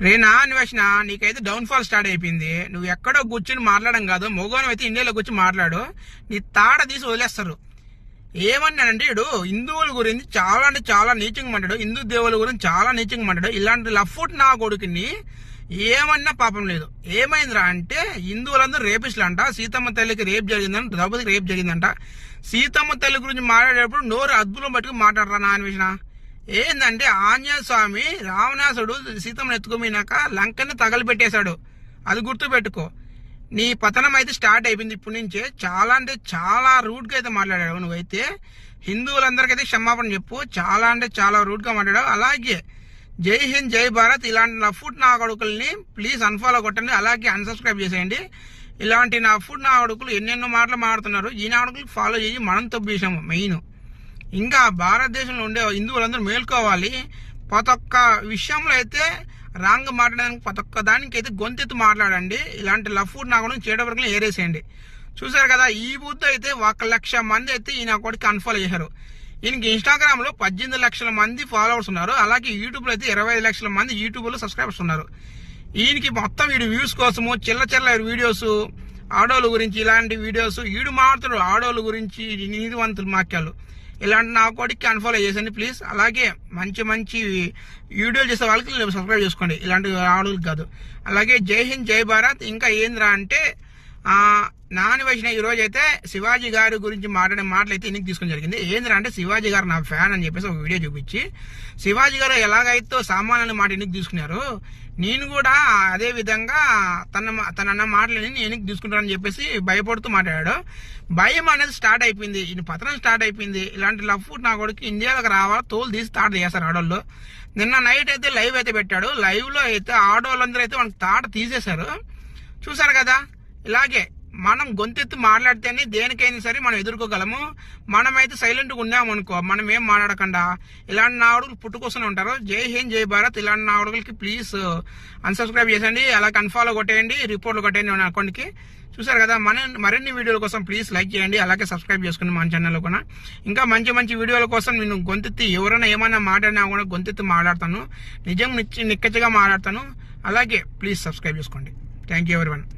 రేనా అన్వేషణ నీకైతే down fall start అయిపోయింది. నువ్వు ఎక్కడో కూర్చుని మాట్లాడడం కాదు మగవాని అయితే ఇండియాలో కూర్చొని మాట్లాడు. నీ తాడ తీసి వదిలేస్తారు. ఏమన్నాడంటే ఇడు హిందువుల గురించి చాలా అంటే చాలా నీచంగా మాట్లాడు. హిందూ దేవుల గురించి చాలా నీచంగా మాట్లాడు. ఇలాంటి లఫ్ఫుట్ నా కొడుకుని ఏమన్నా పాపం లేదు. ఏమైందిరా అంటే హిందువులందరూ రేపిస్టులు అంట సీతమ్మ తల్లికి రేప్ జరిగిందంట ద్రౌపదికి రేప్ జరిగిందంట. సీతమ్మ తల్లి గురించి మాట్లాడేటప్పుడు నోరు అద్భుతం పట్టుకుని మాట్లాడరా నా అన్వేషణ ఏందంటే ఆంజనేయ స్వామి రావణాసుడు సీతమ్మను ఎత్తుకుపోయినాక లంకని తగలబెట్టేశాడు. అది గుర్తుపెట్టుకో. నీ పతనం అయితే స్టార్ట్ అయిపోయింది ఇప్పటి నుంచే. చాలా అంటే చాలా రూట్గా అయితే మాట్లాడాడు నువ్వైతే. హిందువులందరికైతే క్షమాపణ చెప్పు. చాలా అంటే చాలా రూట్గా మాట్లాడావు. అలాగే జై హింద్ జై భారత్ ఇలాంటి నా ఫుడ్ నా కొడుకుల్ని ప్లీజ్ అన్ఫాలో కొట్టండి. అలాగే అన్సబ్స్క్రైబ్ చేసేయండి. ఇలాంటి నా ఫుడ్ నా కొడుకులు ఎన్నెన్నో మాటలు మాడుతున్నారు ఈ నా కొడుకులు ఫాలో చేసి మనం తప్పు మెయిన్. ఇంకా భారతదేశంలో ఉండే హిందువులందరూ మేల్కోవాలి. ప్రతి ఒక్క విషయంలో అయితే రాంగ్ మాట్లాడడానికి ప్రతి ఒక్క దానికి అయితే గొంతెత్తు మాట్లాడండి. ఇలాంటి లఫ్డ్ నా కూడా చేయడం ఏరేసేయండి. చూసారు కదా ఈ బూత్ అయితే ఒక లక్ష మంది అయితే ఈయన ఒకటి అన్ఫాలో చేశారు. ఈయనకి ఇన్స్టాగ్రామ్లో పద్దెనిమిది లక్షల మంది ఫాలోవర్స్ ఉన్నారు. అలాగే యూట్యూబ్లో అయితే ఇరవై ఐదు లక్షల మంది యూట్యూబ్లో సబ్స్క్రైబర్స్ ఉన్నారు. ఈయనకి మొత్తం వీడి వ్యూస్ కోసము చిల్ల చిల్ల వీడియోస్ ఆడోళ్ళ గురించి ఇలాంటి వీడియోస్ ఈడు మాట్లాడు ఆడోళ్ళ గురించి నీతివంతులు మాక్యాలు ఇలాంటి నా కొడుకు అన్ఫాలో చేసండి ప్లీజ్ అలాగే మంచి మంచి వీడియోలు చేసే వాళ్ళకి సబ్స్క్రైబ్ చేసుకోండి. ఇలాంటి ఆడోళ్ళకి కాదు. అలాగే జై హింద్ జై భారత్. ఇంకా ఏంద్రా అంటే నాని వచ్చిన ఈ రోజు అయితే శివాజీ గారి గురించి మాట్లాడే మాటలు అయితే ఇన్నికి తీసుకుని జరిగింది. ఏంద్రా అంటే శివాజీ గారు నా ఫ్యాన్ అని చెప్పేసి ఒక వీడియో చూపించి శివాజీ గారు ఎలాగైతే సామాన్యుల మాట ఇంటికి తీసుకున్నారు నేను కూడా అదే విధంగా తన తన అన్న మాటలని నేను తీసుకుంటానని చెప్పేసి భయపడుతూ మాట్లాడాడు. భయం అనేది స్టార్ట్ అయిపోయింది. ఈ పత్రం స్టార్ట్ అయిపోయింది. ఇలాంటి లవ్ నా కొడుకు ఇండియాలోకి రావాలి తోలు తీసి తాట చేస్తారు ఆడోళ్ళు. నిన్న నైట్ అయితే లైవ్ అయితే పెట్టాడు. లైవ్లో అయితే ఆడోళ్ళందరూ అయితే మనకు తాట తీసేశారు. చూసారు కదా? ఇలాగే మనం గొంతెత్తి మాట్లాడితేనే దేనికైనా సరే మనం ఎదుర్కోగలము. మనమైతే సైలెంట్గా ఉన్నామనుకో మనం ఏం మాట్లాడకుండా. ఇలాంటి నావడుగులు పుట్టుకొస్తూనే ఉంటారు. జై హింద్ జై భారత్. ఇలాంటి నావడుగులకి ప్లీజ్ అన్సబ్స్క్రైబ్ చేసండి అలా కన్ఫాలో కొట్టేయండి. రిపోర్ట్లు కొట్టేయండి మన అకౌంట్కి చూసారు కదా మన మరిన్ని వీడియోల కోసం ప్లీజ్ లైక్ చేయండి. అలాగే సబ్స్క్రైబ్ చేసుకోండి మన ఛానల్లో కూడా ఇంకా మంచి మంచి వీడియోల కోసం నేను గొంతెత్తి ఎవరైనా ఏమైనా మాట్లాడినా కూడా గొంతెత్తి మాట్లాడతాను. నిజం నిక్కచ్చిగా మాట్లాడతాను. అలాగే ప్లీజ్ సబ్స్క్రైబ్ చేసుకోండి. థ్యాంక్ యూ ఎవరి